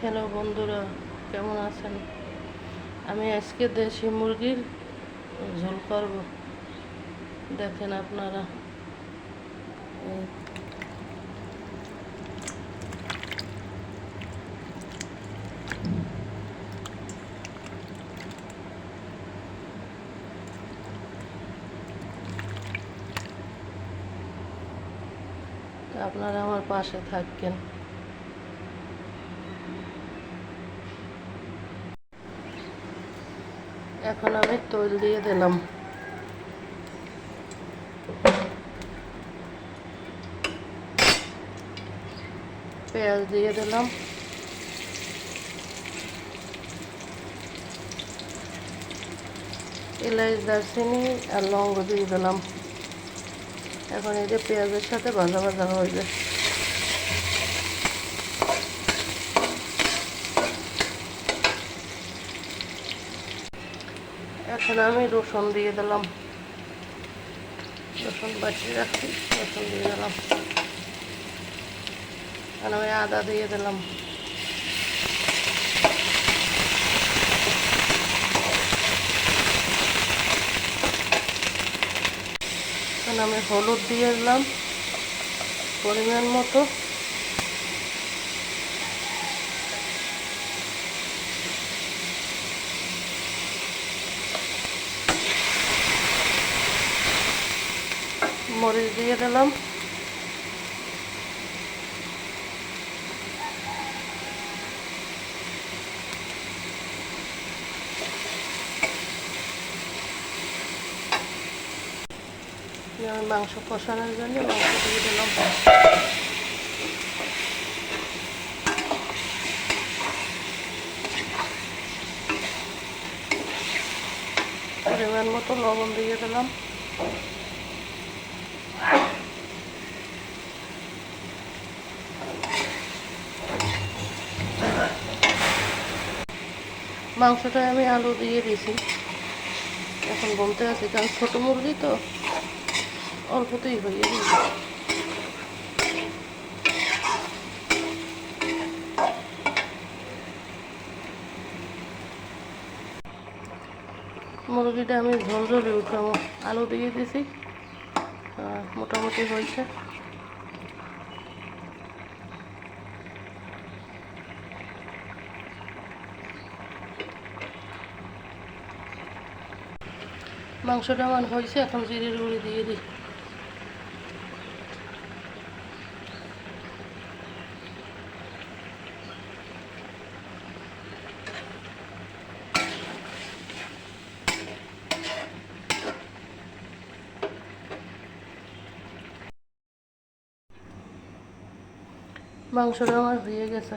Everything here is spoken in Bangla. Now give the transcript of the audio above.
হ্যালো বন্ধুরা, কেমন আছেন? আমি আজকে দেশি মুরগির ঝোল করব। দেখেন আপনারা। আপনারা আমার পাশে থাকেন এখন আমি তৈল দিয়ে দিলাম। পেঁয়াজ দিয়ে দিলাম। এলাচ দারচিনি আর লঙ্গ দিয়ে দিলাম। এখন এই যে পেঁয়াজের সাথে ভাজা ভাজা হয়ে এখন আমি রসুন দিয়ে দিলাম। রসুন বাটিয়ে রাখছি, রসুন দিয়ে দিলাম। এখন আমি আদা দিয়ে দিলাম। এখন আমি হলুদ দিয়ে দিলাম, পরিমাণ মতো। মরিচ দিয়ে দিলাম। মাংস কষানোর জন্য মাংস দিয়ে দিলাম। পরিমাণ মতো লবণ দিয়ে দিলাম। মাংসটায় আমি আলু দিয়ে দিয়েছি। এখন বলতে আছি, কারণ ছোটো মুরগি তো অল্পতেই হয়ে যাবে মুরগিটা আমি ঝোল ঝোলে উঠাবো। আলু দিয়ে দিয়েছি মোটামুটি হয়েছে। মাংসটা আমার হয়েছে এখন জিরের গুঁড়ি দিয়ে দিই। মাংসটা আমার হয়ে গেছে।